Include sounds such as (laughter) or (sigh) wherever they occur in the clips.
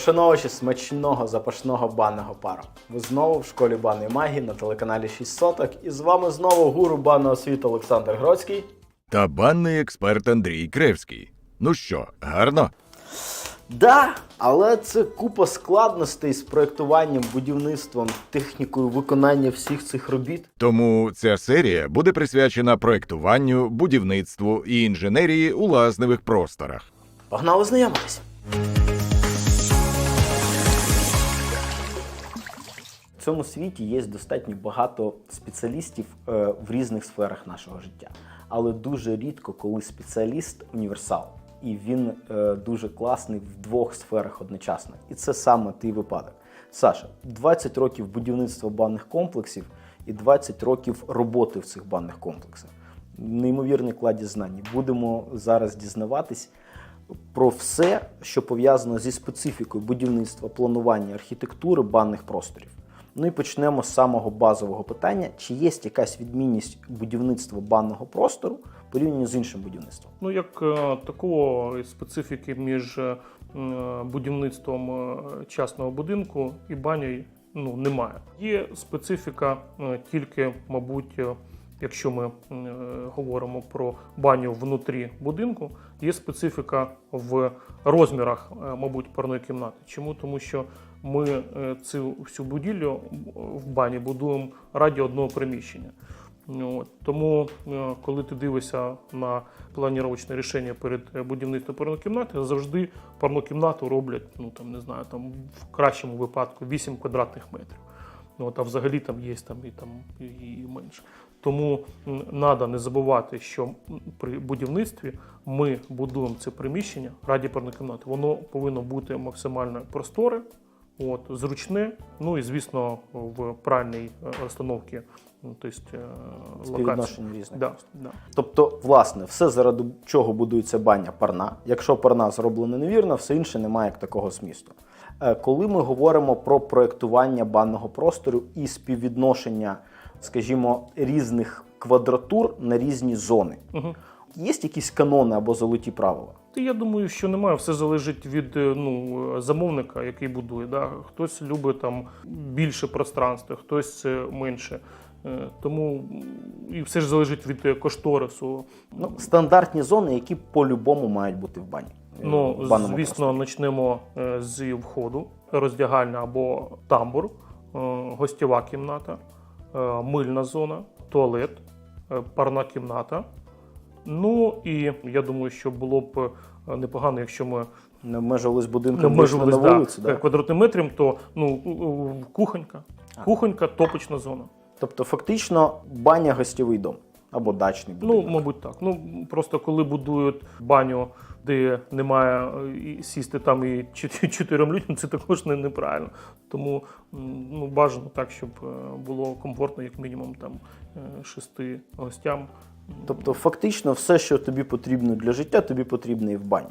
Пошановувачі смачного запашного банного пару. Ви знову в школі банної магії на телеканалі 6 соток. І з вами знову гуру банного світу Олександр Гроцький. та банний експерт Андрій Кревський. Ну що, гарно? Да, але це купа складностей з проєктуванням, будівництвом, технікою виконання всіх цих робіт. Тому ця серія буде присвячена проектуванню, будівництву і інженерії у лазневих просторах. Погнали знайомитись. В цьому світі є достатньо багато спеціалістів е, в різних сферах нашого життя. Але дуже рідко, коли спеціаліст універсал, і він е, дуже класний в двох сферах одночасно. І це саме той випадок. Саша, 20 років будівництва банних комплексів і 20 років роботи в цих банних комплексах. Неймовірний кладі знань. Будемо зараз дізнаватись про все, що пов'язано зі специфікою будівництва, планування, архітектури банних просторів. Ну і почнемо з самого базового питання: чи є якась відмінність будівництва банного простору порівняно з іншим будівництвом? Ну, як е, такого специфіки між е, будівництвом е, частного будинку і банею ну, немає. Є специфіка тільки, мабуть, якщо ми говоримо про баню внутрі будинку, є специфіка в розмірах, мабуть, парної кімнати. Чому? Тому що ми е, цю всю будівлю в бані будуємо раді одного приміщення. Ну. Тому, е, коли ти дивишся на планіровочне рішення перед е, будівництвом парної кімнати, завжди парну кімнату роблять, ну там не знаю, там в кращому випадку 8 квадратних метрів. Ну, от, а взагалі там є там і там і, менше. Тому треба не забувати, що при будівництві ми будуємо це приміщення раді парної кімнати. Воно повинно бути максимально просторе, от, зручне, ну і звісно, в правильній е, розстановці, ну, тобто е. Співвідношення різних. Да, да. Тобто, власне, все заради чого будується баня парна. Якщо парна зроблена невірно, все інше немає як такого змісту. Е, Коли ми говоримо про проєктування банного простору і співвідношення, скажімо, різних квадратур на різні зони, Угу. Є якісь канони або золоті правила? Та я думаю, що немає. Все залежить від е, ну, е, замовника, який будує. Да? Хтось любить там більше пространства, хтось е, менше. Тому і все ж залежить від кошторису. Ну, стандартні зони, які по-любому мають бути в бані. Ну, в звісно, почнемо е, з входу, роздягальня або тамбур, гостєва кімната, мильна зона, туалет, парна кімната. Ну і я думаю, що було б е, непогано, якщо ми Не обмежувались будинком, обмежувалися на да. Да? квадратним метром, то ну, у- у- кухонька. Кухонька топочна зона. Тобто, фактично, баня гостєвий дом або дачний Ну, мабуть, так. Ну просто коли будують баню, де немає е, і сісти там і (laughs) чотирьом людям, це також не неправильно. Тому ну, бажано так, щоб е, було комфортно, як мінімум, там е, шести гостям. Тобто, фактично, все, що тобі потрібно для життя, тобі потрібно і в бані.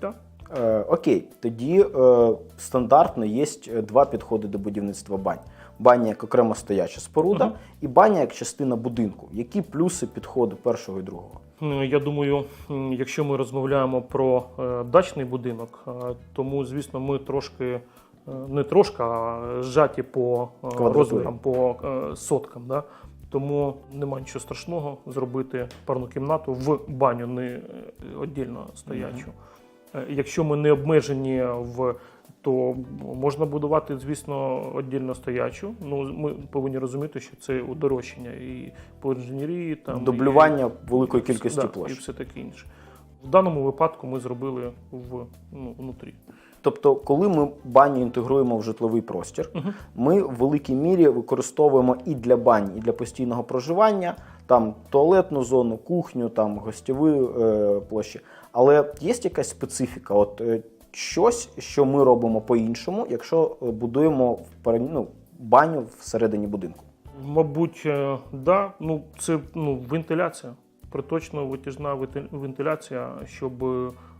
Так. Е, окей, тоді е, стандартно є два підходи до будівництва бань: баня як окремо стояча споруда, Мгм. і баня як частина будинку. Які плюси підходу першого і другого? Ну, Я думаю, якщо ми розмовляємо про е, дачний будинок, е, тому, звісно, ми трошки. е, Не трошки, а зжаті по е, розмірам, по е, соткам. Да? Тому нема нічого страшного зробити парну кімнату в баню, не е, віддільно стоячу. Е, Якщо ми не обмежені в то можна будувати, звісно, віддільно стоячу. Ну, ми повинні розуміти, що це удорожчання і по інженерії, там Дублювання і, великої кількості да, площ. і все таке інше. В даному випадку ми зробили в ну, внутрі. Тобто, коли ми баню інтегруємо в житловий простір, ми в великій мірі використовуємо і для бані, і для постійного проживання там туалетну зону, кухню, там гостєві е, площі. Але є якась специфіка, от е, щось, що ми робимо по-іншому, якщо е, будуємо в ну, баню всередині будинку. Мабуть, е, да. Ну, це ну, вентиляція. Приточно витяжна вентиляція, щоб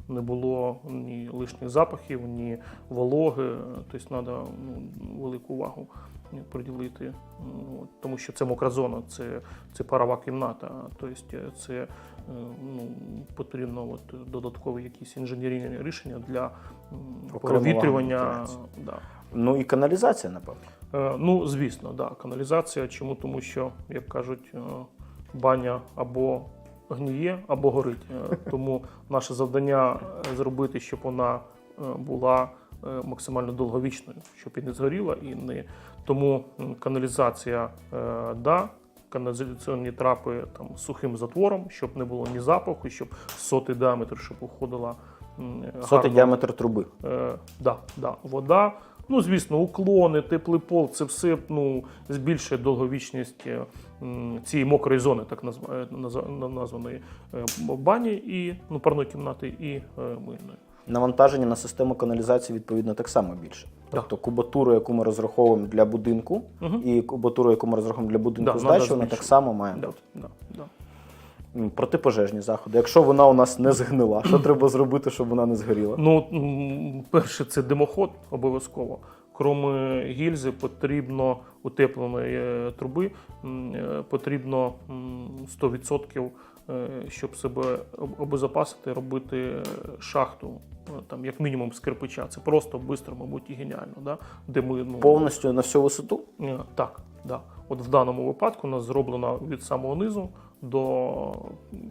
не було ні лишніх запахів, ні вологи. Тобто треба ну, велику увагу приділити, тому що це мокра зона, це, це парова кімната, тобто це е, ну, потрібно от, додаткові якісь інженерні рішення для провітрювання. Да. Ну і каналізація, напевно. Е, Ну, звісно, да, каналізація. Чому? Тому що, як кажуть, е, баня або гніє, або горить. Е, Тому наше завдання е, зробити, щоб вона е, була максимально довговічною, щоб і не згоріла, і не тому каналізація, да. Каналізаційні трапи там сухим затвором, щоб не було ні запаху, щоб сотий діаметр, щоб уходила Сотий гарно діаметр труби. Е, да, да, вода. Ну, звісно, уклони, теплий пол це все ну, збільшує довговічність е, цієї мокрої зони, так е, назва- названої е, бані і ну, парної кімнати і мильної. Навантаження на систему каналізації відповідно так само більше. Тобто кубатуру, яку ми розраховуємо для будинку, Мгм. і кубатуру, яку ми розраховуємо для будинку Да, з надо дачі, вона так само має Да, бути. да, да. Протипожежні заходи. Якщо вона у нас не згнила, що треба зробити, щоб вона не згоріла? Ну, перше, це димоход обов'язково. Крім гільзи, потрібно утепленої е, труби, е, потрібно м, 100%, е, щоб себе об- обезопасити, робити е, шахту, е, там, як мінімум з кирпича. Це просто швидко, мабуть, і геніально. Да? Де ми, ну, Повністю на всю висоту? Е, Так, да. От в даному випадку у нас зроблено від самого низу до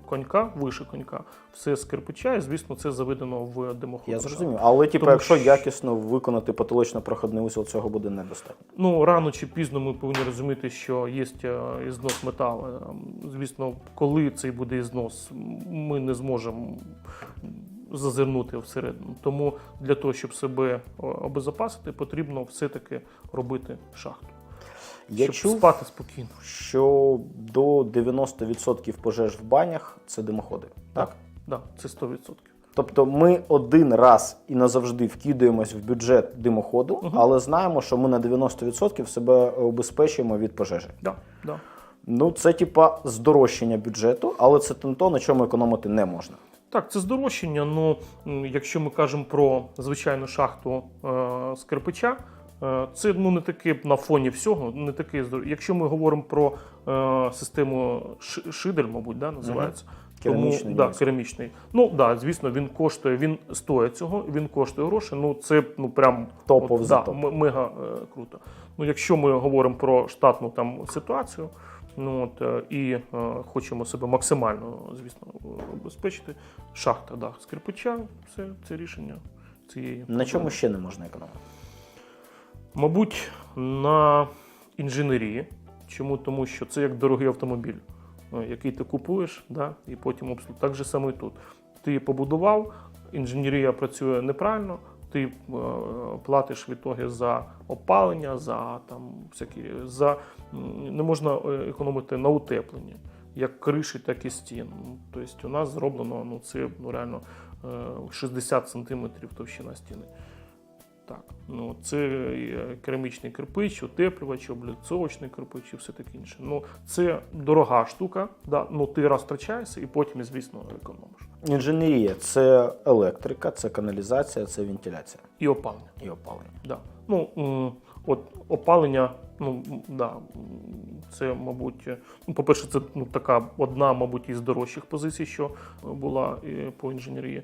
конька, вище конька, все з кирпича, і звісно, це заведено в димоход. Я зрозумів. Але, типу, Тому якщо що- якісно виконати потолочно-проходний узол, цього буде недостатньо. Ну, рано чи пізно ми повинні розуміти, що є е, ізнос металу. Ем, Звісно, коли цей буде ізнос, ми не зможемо зазирнути всередину. Тому для того, щоб себе обезопасити, потрібно все-таки робити шахту. Я щоб чув, спати спокійно. що до 90% пожеж в банях це димоходи. Так? Да, це 100%. Тобто ми один раз і назавжди вкидаємось в бюджет димоходу, але знаємо, що ми на 90% себе обезпечуємо від пожежі. Да, да. Ну, це типа здорожчання бюджету, але це то, на чому економити не можна. Так, це здорожчання. Ну, якщо ми кажемо про звичайну шахту е, з кирпича, це ну, не таке на фоні всього, не таке Якщо ми говоримо про е, систему ши- шидель, мабуть, да, називається. Керамічний Тому, да, керамічний. Ну да, звісно, він коштує, він стоїть цього, він коштує гроші. Ну це ну прям Топов от, за да, топ. мега е, круто. Ну, якщо ми говоримо про штатну там ситуацію, ну от е, і е, хочемо себе максимально, звісно, обезпечити. Шахта, да, з кирпича, це, це рішення цієї. На чому ще не можна економити? Мабуть, на інженерії. Чому? Тому що це як дорогий автомобіль, е, який ти купуєш, да, і потім обслуговуєш. Так же саме і тут. Ти побудував, інженерія працює неправильно, ти е, платиш в ітогі за опалення, за там всякі за не можна е, економити на утепленні, як криші, так і стін. Тобто у нас зроблено ну, це ну, реально е, 60 сантиметрів товщина стіни. Так, ну це е, керамічний кирпич, утеплювач, обліцовочний кирпич і все таке інше. Ну це дорога штука, да, ну ти раз втрачаєшся і потім, звісно, економиш. Інженерія це електрика, це каналізація, це вентиляція І опалення. і опалення. Да. Ну, от опалення, ну да, це, мабуть, е, ну, по-перше, це ну, така одна, мабуть, із дорожчих позицій, що е, була е, по інженерії.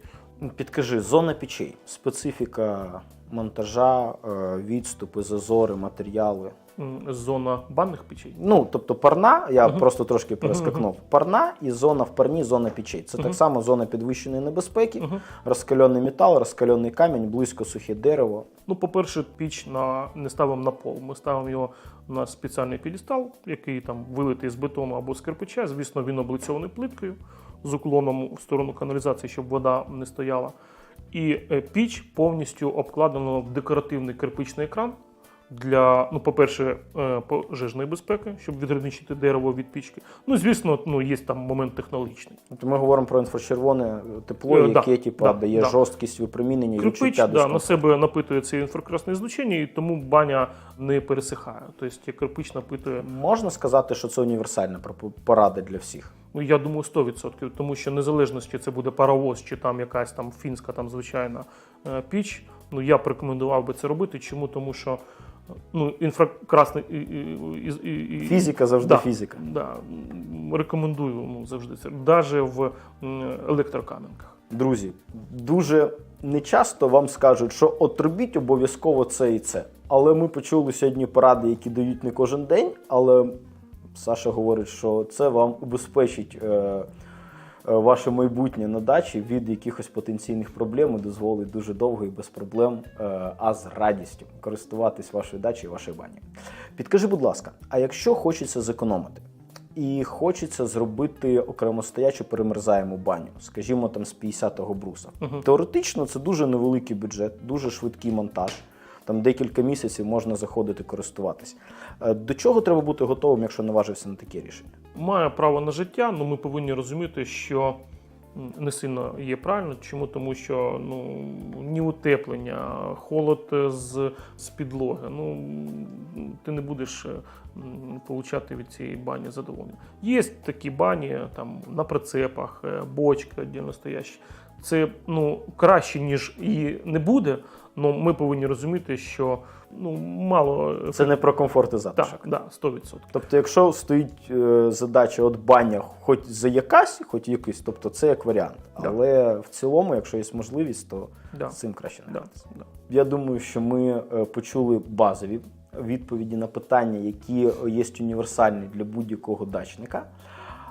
Підкажи, зона печей, специфіка монтажа, відступи, зазори, матеріали. Зона банних печей. Ну, тобто парна, я Мгм. просто трошки перескакнув. Парна і зона в парні, зона печей. Це так само зона підвищеної небезпеки, Мгм. розкальоний метал, розкальоний камінь, близько сухе дерево. Ну, по-перше, піч на, не ставимо на пол. Ми ставимо його на спеціальний підістал, який там вилитий з бетону або з кирпича. Звісно, він облицьований плиткою з уклоном в сторону каналізації, щоб вода не стояла. І е, піч повністю обкладено в декоративний кирпичний екран. Для, ну, по-перше, е, пожежної безпеки, щоб відграничити дерево від пічки. Ну, звісно, ну, є там момент технологічний. Тобто ми говоримо про інфрачервоне тепло, Е, да, яке типу, да, дає да. жорсткість випромінення і відчуття да, на себе напитує це інфракрасне злучення, і тому баня не пересихає. Тобто кирпич напитує. Можна сказати, що це універсальна порада для всіх. Ну, я думаю, 100%, тому що незалежно, чи це буде паровоз, чи там якась там фінська там звичайна е, піч, ну я б рекомендував би це робити. Чому? Тому що ну, інфракрасний і, і, і, Фізика завжди Да. фізика. Да, рекомендую ну, завжди це, навіть в електрокам'янках. Друзі, дуже нечасто вам скажуть, що от робіть обов'язково це і це. Але ми почули сьогодні поради, які дають не кожен день. Але Саша говорить, що це вам убезпечить е, ваше майбутнє на дачі від якихось потенційних проблем і дозволить дуже довго і без проблем, е, а з радістю користуватись вашою дачею і вашою бані. Підкажи, будь ласка, а якщо хочеться зекономити? І хочеться зробити окремостоячу перемерзаєму баню, скажімо, там з 50-го бруса. Мгм. Теоретично це дуже невеликий бюджет, дуже швидкий монтаж. Там декілька місяців можна заходити користуватись. Е, До чого треба бути готовим, якщо наважився на таке рішення? Має право на життя, але ми повинні розуміти, що не сильно є правильно. Чому? Тому що ну, ні утеплення, холод е, з, з підлоги. Ну, ти не будеш е, получати від цієї бані задоволення. Є такі бані там, на прицепах, е, бочки віддільно стоящі. Це ну, краще, ніж і не буде. Але ми повинні розуміти, що ну, мало Це не про комфорт і затишок. так, да, 100%. Тобто, якщо стоїть е, задача от баня, хоч за якась, хоч якийсь, тобто це як варіант. Да. Але в цілому, якщо є можливість, то Да. з цим краще не Да, да. Я думаю, що ми е, почули базові відповіді на питання, які є універсальні для будь-якого дачника.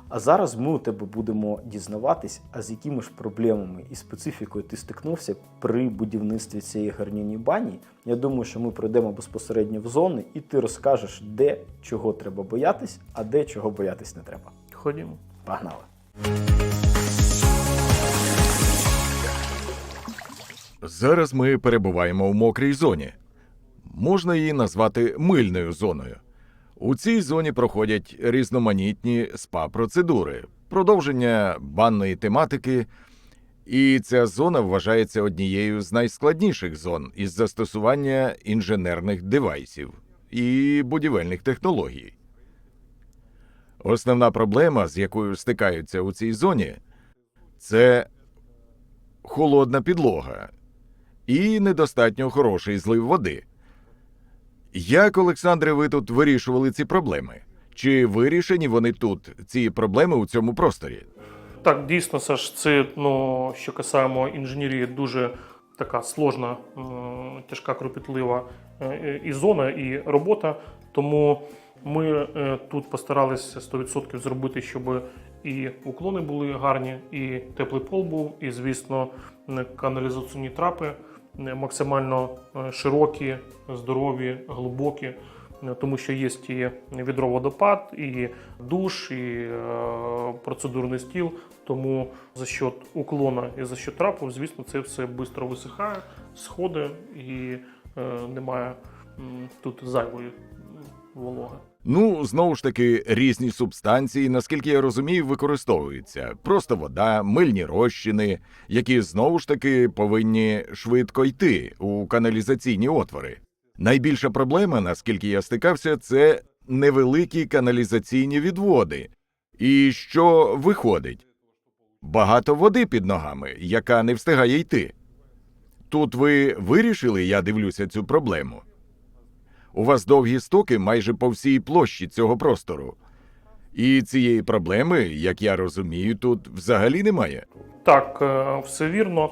А зараз ми у тебе будемо дізнаватись, а з якими ж проблемами і специфікою ти стикнувся при будівництві цієї гарнійній бані. Я думаю, що ми пройдемо безпосередньо в зони, і ти розкажеш, де чого треба боятись, а де чого боятись не треба. Ходімо. Погнали! Зараз ми перебуваємо у мокрій зоні. Можна її назвати мильною зоною. У цій зоні проходять різноманітні спа-процедури, продовження банної тематики, і ця зона вважається однією з найскладніших зон із застосування інженерних девайсів і будівельних технологій. Основна проблема, з якою стикаються у цій зоні, це холодна підлога і недостатньо хороший злив води. Як, Олександре, ви тут вирішували ці проблеми? Чи вирішені вони тут, ці проблеми у цьому просторі? Так, дійсно, Саш, це ну, що касаємо інженерії, дуже така сложна, тяжка, кропітлива е, і зона, і робота. Тому ми е, тут постаралися 100% зробити, щоб і уклони були гарні, і теплий пол був, і, звісно, каналізаційні трапи максимально е, широкі, здорові, глибокі. Е, Тому що є і відроводопад, і душ, і е, процедурний стіл. Тому за счет уклона і за счет трапу, звісно, це все швидко висихає, сходить і е, немає тут зайвої вологи. Ну, знову ж таки, різні субстанції, наскільки я розумію, використовуються. Просто вода, мильні розчини, які знову ж таки повинні швидко йти у каналізаційні отвори. Найбільша проблема, наскільки я стикався, це невеликі каналізаційні відводи. І що виходить? Багато води під ногами, яка не встигає йти. Тут ви вирішили, я дивлюся, цю проблему. У вас довгі стоки майже по всій площі цього простору. І цієї проблеми, як я розумію, тут взагалі немає. Так, е, все вірно.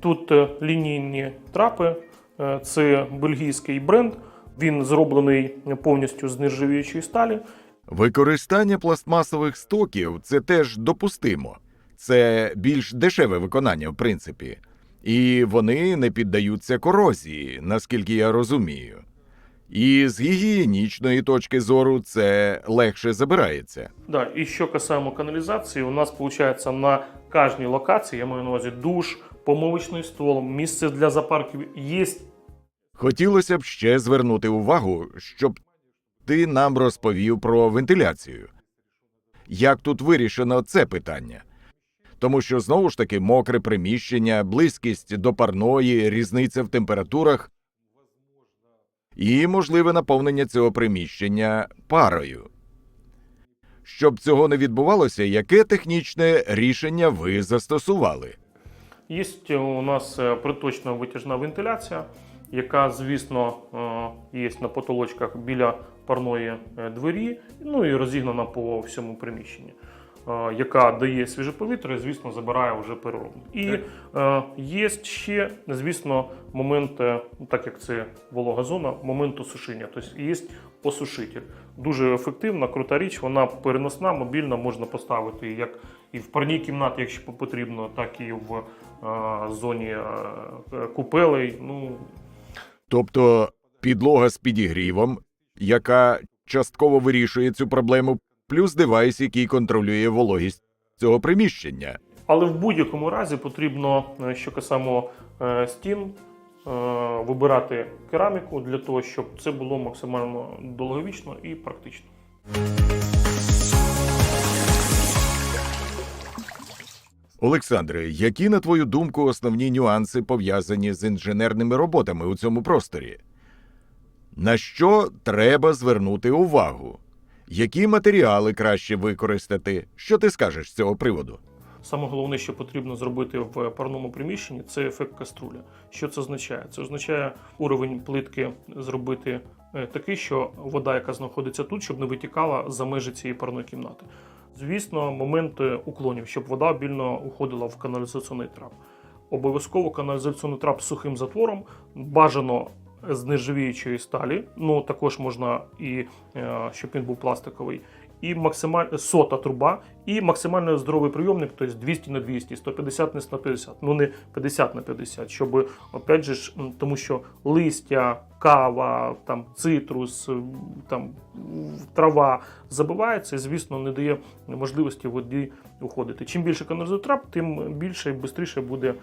Тут е, лінійні трапи, е, це бельгійський бренд. Він зроблений повністю з нержавіючої сталі. Використання пластмасових стоків це теж допустимо. Це більш дешеве виконання, в принципі. І вони не піддаються корозії, наскільки я розумію. І з гігієнічної точки зору це легше забирається. Да, і що касаємо каналізації, у нас виходить на кожній локації, я маю на увазі душ, помивочний стол, місце для запарків є Хотілося б ще звернути увагу, щоб ти нам розповів про вентиляцію. Як тут вирішено це питання? Тому що знову ж таки мокре приміщення, близькість до парної, різниця в температурах і можливе наповнення цього приміщення парою. Щоб цього не відбувалося, яке технічне рішення ви застосували? Є у нас е, приточна витяжна вентиляція, яка, звісно, е, є на потолочках біля парної е, двері, ну і розігнана по всьому приміщенні, е, яка дає свіже повітря і, звісно, забирає вже переробну. І е, є ще, звісно, момент, е, так як це волога зона, момент осушення. Тобто є осушитель. Дуже ефективна, крута річ, вона переносна, мобільна, можна поставити як і в парній кімнаті, якщо потрібно, так і в е, зоні е, купелей. Ну, Тобто підлога з підігрівом, яка частково вирішує цю проблему, плюс девайс, який контролює вологість цього приміщення. але в будь-якому разі потрібно, е, що касаємо е, стін, е, вибирати кераміку для того, щоб це було максимально довговічно і практично. Олександре, які, на твою думку, основні нюанси пов'язані з інженерними роботами у цьому просторі? На що треба звернути увагу? Які матеріали краще використати? Що ти скажеш з цього приводу? Саме головне, що потрібно зробити в парному приміщенні, це ефект каструля. Що це означає? Це означає уровень плитки зробити е, такий, що вода, яка знаходиться тут, щоб не витікала за межі цієї парної кімнати. Звісно, момент е, уклонів, щоб вода обільно уходила в каналізаційний трап. Обов'язково каналізаційний трап з сухим затвором, бажано з нержавіючої сталі, ну також можна і е, щоб він був пластиковий, і максималь... сота труба, і максимально здоровий прийомник, тобто 200 на 200, 150 на 150, ну не 50 на 50, щоб, опять же, ж, тому що листя, кава, там, цитрус, там, трава забивається і, звісно, не дає можливості воді уходити. Чим більше каналізує тим більше і швидше буде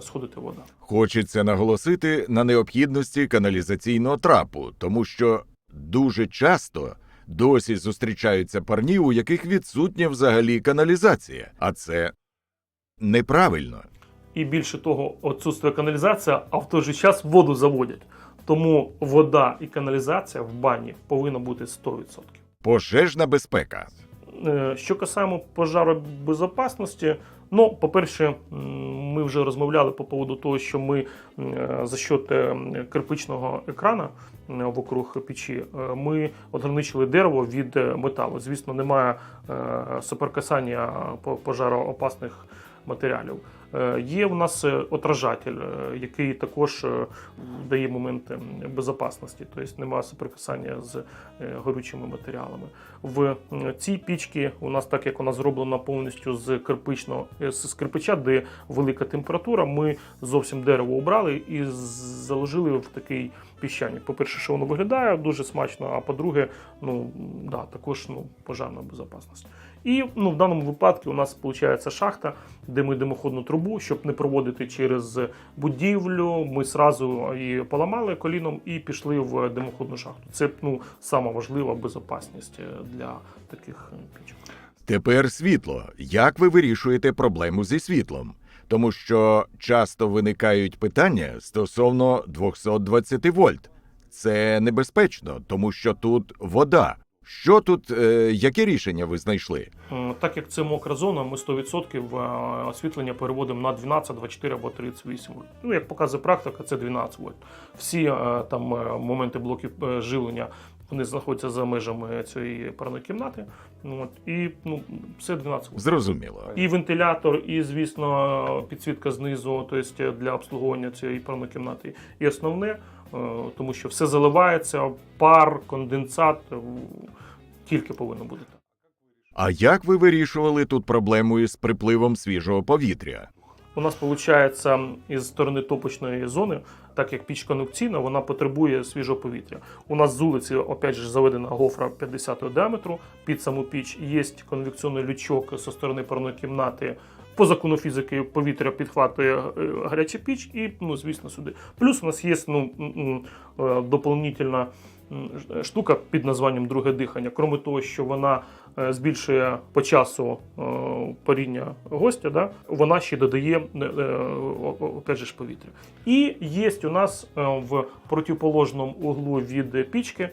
сходити вода. Хочеться наголосити на необхідності каналізаційного трапу, тому що дуже часто досі зустрічаються парні, у яких відсутня взагалі каналізація, а це неправильно. І більше того, відсутствує каналізація, а в той же час воду заводять. Тому вода і каналізація в бані повинна бути 100%. Пожежна безпека. Е, Що касаємо пожаробезопасності, ну, по-перше, ми вже розмовляли по поводу того, що ми за счет е, кирпичного екрана е, вокруг печі, е, ми ограничили дерево від металу. Звісно, немає суперкасання по- пожароопасних матеріалів. Е, Є у нас е, отражатель, е, який також дає моменти м, безпечності, тобто немає соприкасання з горючими матеріалами. В цій пічці у нас, так як вона зроблена повністю з кирпичного з кирпича, де велика температура, ми зовсім дерево обрали і заложили в такий піщаник. По-перше, що воно виглядає дуже смачно, а по-друге, ну да, також ну, пожарна безпечність. І ну, в даному випадку у нас виходить шахта, де ми димоходну трубу, щоб не проводити через будівлю. Ми сразу її поламали коліном і пішли в димоходну шахту. Це ну, сама важлива безпечність для таких е, пічок. Тепер світло. Як ви вирішуєте проблему зі світлом? Тому що часто виникають питання стосовно 220 вольт. Це небезпечно, тому що тут вода. Що тут, е, яке рішення ви знайшли? Так як це мокра зона, ми 100% е, освітлення переводимо на 12, 24 або 38 вольт. Ну, як показує практика, це 12 вольт. Всі е, там е, моменти блоків е, живлення вони знаходяться за межами цієї парної кімнати. Ну, От, і ну, все 12 вольт. Зрозуміло. І вентилятор, і, звісно, підсвітка знизу, тобто для обслуговування цієї парної кімнати. І основне, е, тому що все заливається, пар, конденсат, е, тільки повинно бути. А як ви вирішували тут проблему із припливом свіжого повітря? У нас виходить із сторони топочної зони, так як піч конвекційна, вона потребує свіжого повітря. У нас з вулиці, опять же, заведена гофра 50 діаметру під саму піч. Є конвекційний лючок зі сторони парної кімнати. По закону фізики повітря підхватує е, гаряча піч і, ну, звісно, сюди. Плюс у нас є ну, е, доповнительна штука під названням друге дихання. Крім того, що вона е, збільшує по часу е, паріння гостя, да, вона ще додає е, е, опять же ж повітря. І є у нас е, в протиположному углу від пічки е,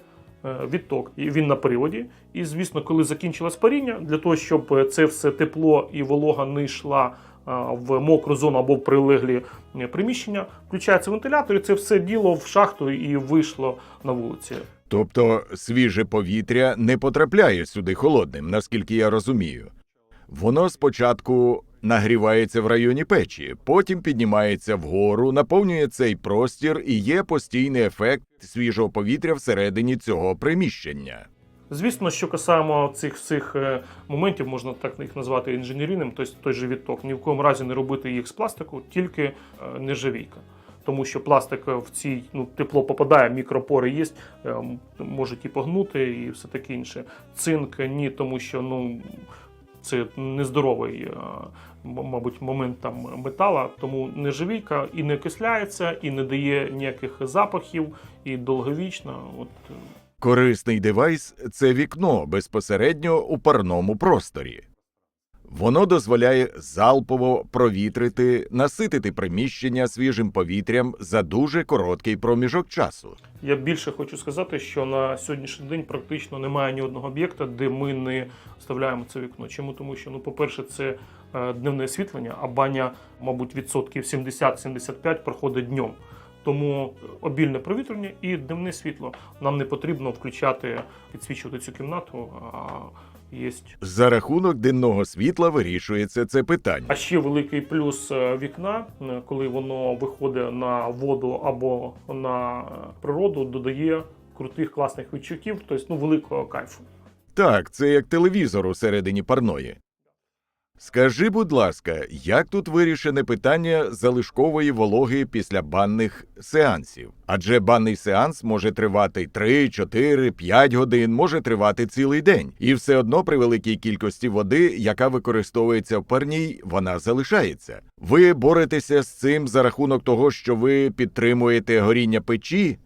відток. І він на приводі. І звісно, коли закінчилось паріння, для того, щоб е, це все тепло і волога не йшла в мокру зону або в прилеглі е, приміщення, включається вентилятор, і це все діло в шахту і вийшло на вулиці. Тобто свіже повітря не потрапляє сюди холодним, наскільки я розумію. Воно спочатку нагрівається в районі печі, потім піднімається вгору, наповнює цей простір і є постійний ефект свіжого повітря всередині цього приміщення. Звісно, що касаємо цих всіх е, моментів, можна так їх назвати інженерійним, тобто той же відток. Ні в коєму разі не робити їх з пластику, тільки е, нержавійка. Тому що пластик е, в цій ну, тепло попадає, мікропори є, можуть і погнути, і все таке інше. Цинк ні, тому що ну, це нездоровий, е, мабуть, момент там метала. Тому нержавійка і не окисляється, і не дає ніяких запахів, і довговічна. От, е, Корисний девайс це вікно безпосередньо у парному просторі. Воно дозволяє залпово провітрити, наситити приміщення свіжим повітрям за дуже короткий проміжок часу. Я більше хочу сказати, що на сьогоднішній день практично немає ні одного об'єкта, де ми не вставляємо це вікно. Чому? Тому що, ну, по-перше, це е, дневне освітлення, а баня, мабуть, відсотків 70-75 проходить днем. Тому обільне провітрення і дневне світло. Нам не потрібно включати, підсвічувати цю кімнату. А є За рахунок денного світла вирішується це питання. А ще великий плюс е, вікна, е, коли воно виходить на воду або на е, природу, додає крутих класних відчуттів, тобто ну, великого кайфу. Так, це як телевізор у середині парної. Скажи, будь ласка, як тут вирішене питання залишкової вологи після банних сеансів? Адже банний сеанс може тривати 3, 4, 5 годин, може тривати цілий день. І все одно при великій кількості води, яка використовується в парній, вона залишається. Ви боретеся з цим за рахунок того, що ви підтримуєте горіння печі,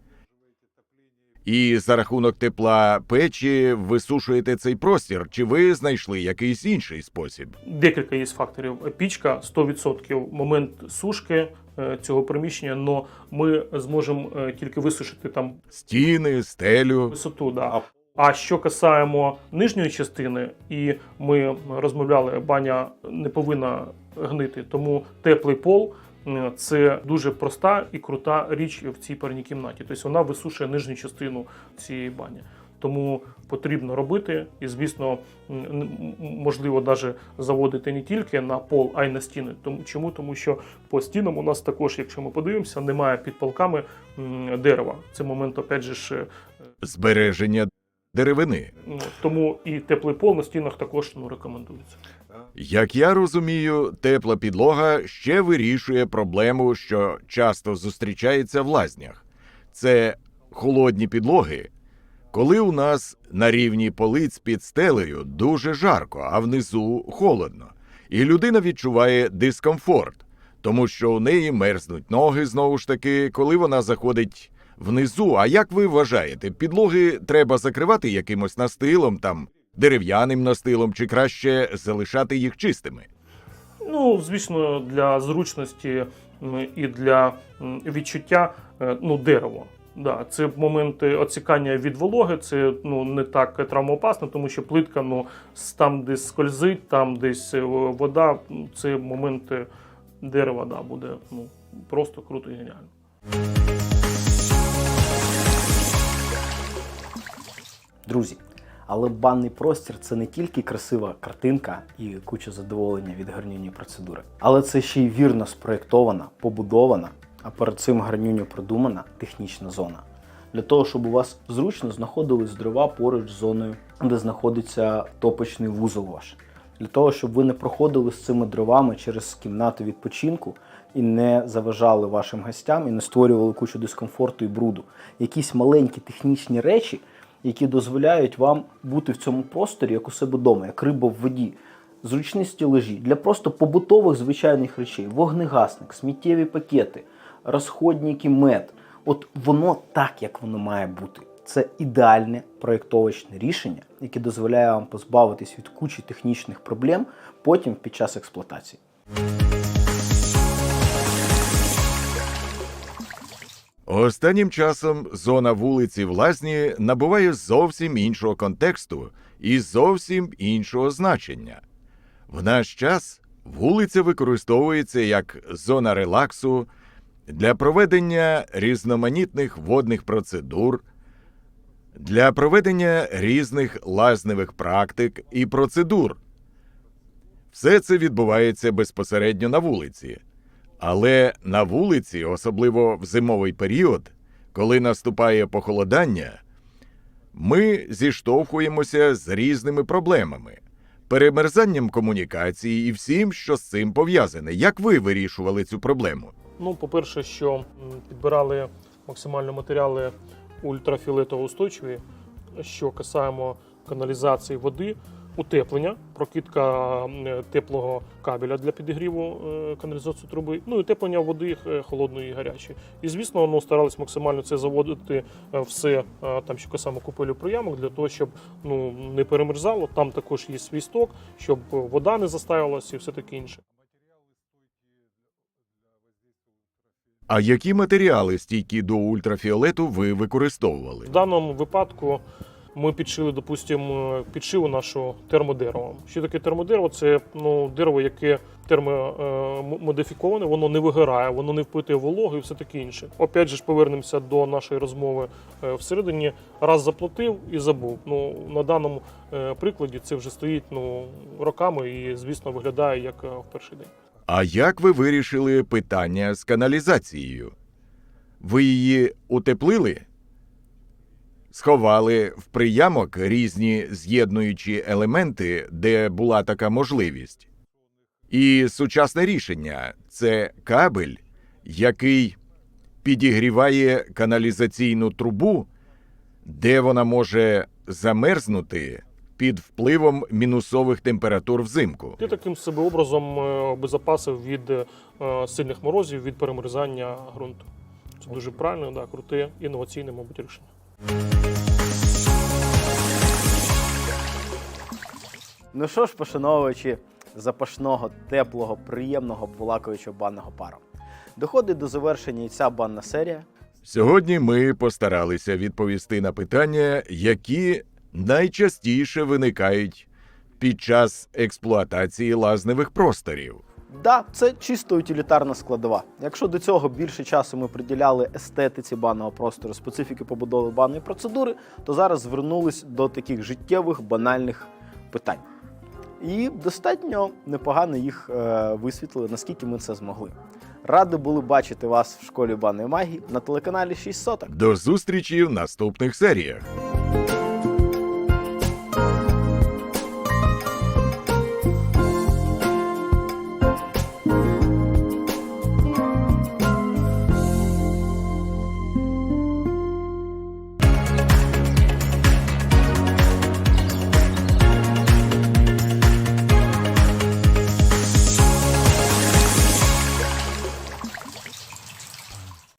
і за рахунок тепла печі висушуєте цей простір, чи ви знайшли якийсь інший спосіб? Декілька є факторів. Пічка 100% момент сушки е, цього приміщення, але ми зможемо е, тільки висушити там Стіни, стелю. висоту. Да. А що касаємо нижньої частини, і ми розмовляли, баня не повинна гнити, тому теплий пол це дуже проста і крута річ в цій парній кімнаті. Тобто вона висушує нижню частину цієї бані. Тому потрібно робити, і звісно, можливо, навіть заводити не тільки на пол, а й на стіни. Тому чому? Тому що по стінам у нас також, якщо ми подивимося, немає під полками дерева. Це момент, опять же, ж, Збереження деревини. Ну, тому і теплий пол на стінах також ну, рекомендується. Як я розумію, тепла підлога ще вирішує проблему, що часто зустрічається в лазнях. Це холодні підлоги. Коли у нас на рівні полиць під стелею дуже жарко, а внизу холодно, і людина відчуває дискомфорт, тому що у неї мерзнуть ноги знову ж таки, коли вона заходить внизу. А як ви вважаєте, підлоги треба закривати якимось настилом, там дерев'яним настилом, чи краще залишати їх чистими? Ну, звісно, для зручності і для відчуття е, ну, дерево. Да, це моменти оцікання від вологи, це ну, не так травмоопасно, тому що плитка ну, там десь скользить, там десь е, вода, це моменти дерева да, буде ну, просто круто і геніально. Друзі, але банний простір це не тільки красива картинка і куча задоволення від гарнюні процедури, але це ще й вірно спроєктована, побудована, а перед цим гарнюню продумана технічна зона. Для того, щоб у вас зручно знаходились дрова поруч з зоною, де знаходиться топочний вузол ваш. Для того, щоб ви не проходили з цими дровами через кімнату відпочинку і не заважали вашим гостям і не створювали кучу дискомфорту і бруду. Якісь маленькі технічні речі, які дозволяють вам бути в цьому просторі як у себе вдома, як риба в воді. Зручні стілежі для просто побутових звичайних речей, вогнегасник, сміттєві пакети, розходники мед. От воно так, як воно має бути. Це ідеальне проєктовочне рішення, яке дозволяє вам позбавитись від кучі технічних проблем потім під час експлуатації. Останнім часом зона вулиці Власні набуває зовсім іншого контексту і зовсім іншого значення. В наш час вулиця використовується як зона релаксу для проведення різноманітних водних процедур, для проведення різних лазневих практик і процедур. Все це відбувається безпосередньо на вулиці. Але на вулиці, особливо в зимовий період, коли наступає похолодання, ми зіштовхуємося з різними проблемами, перемерзанням комунікації і всім, що з цим пов'язане. Як ви вирішували цю проблему? Ну, по-перше, що підбирали максимально матеріали ультрафіолетово устойчиві, що касаємо каналізації води, утеплення, прокидка теплого кабеля для підігріву е, каналізації труби, ну і утеплення води е, холодної і гарячої. І звісно, ну, старались максимально це заводити е, все е, там, що касаємо купелю приямок, для того, щоб ну, не перемерзало. Там також є свій сток, щоб вода не застаювалася і все таке інше. А які матеріали стійкі до ультрафіолету ви використовували? В даному випадку ми підшили, допустимо, підшиву нашу термодеревом. Що таке термодерево? Це ну, дерево, яке термомодифіковане, воно не вигорає, воно не впитує вологу і все таке інше. Опять же повернемося до нашої розмови е, всередині. Раз заплатив і забув. Ну, на даному е, прикладі це вже стоїть ну, роками і, звісно, виглядає як е, в перший день. А як ви вирішили питання з каналізацією? Ви її утеплили? Сховали в приямок різні з'єднуючі елементи, де була така можливість. І сучасне рішення це кабель, який підігріває каналізаційну трубу, де вона може замерзнути під впливом мінусових температур взимку. Ти таким себе образом е, обезопасив від е, сильних морозів, від перемерзання ґрунту. Це дуже правильно, да, круте, інноваційне, мабуть, рішення. Ну що ж, пошановувачі запашного, теплого, приємного обволакуючого банного пару. Доходить до завершення і ця банна серія. Сьогодні ми постаралися відповісти на питання, які найчастіше виникають під час експлуатації лазневих просторів. Да, це чисто утилітарна складова. Якщо до цього більше часу ми приділяли естетиці банного простору, специфіки побудови банної процедури, то зараз звернулись до таких життєвих банальних питань. І достатньо непогано їх е, висвітлили, наскільки ми це змогли. Ради були бачити вас в школі банної магії на телеканалі 6 соток. До зустрічі в наступних серіях.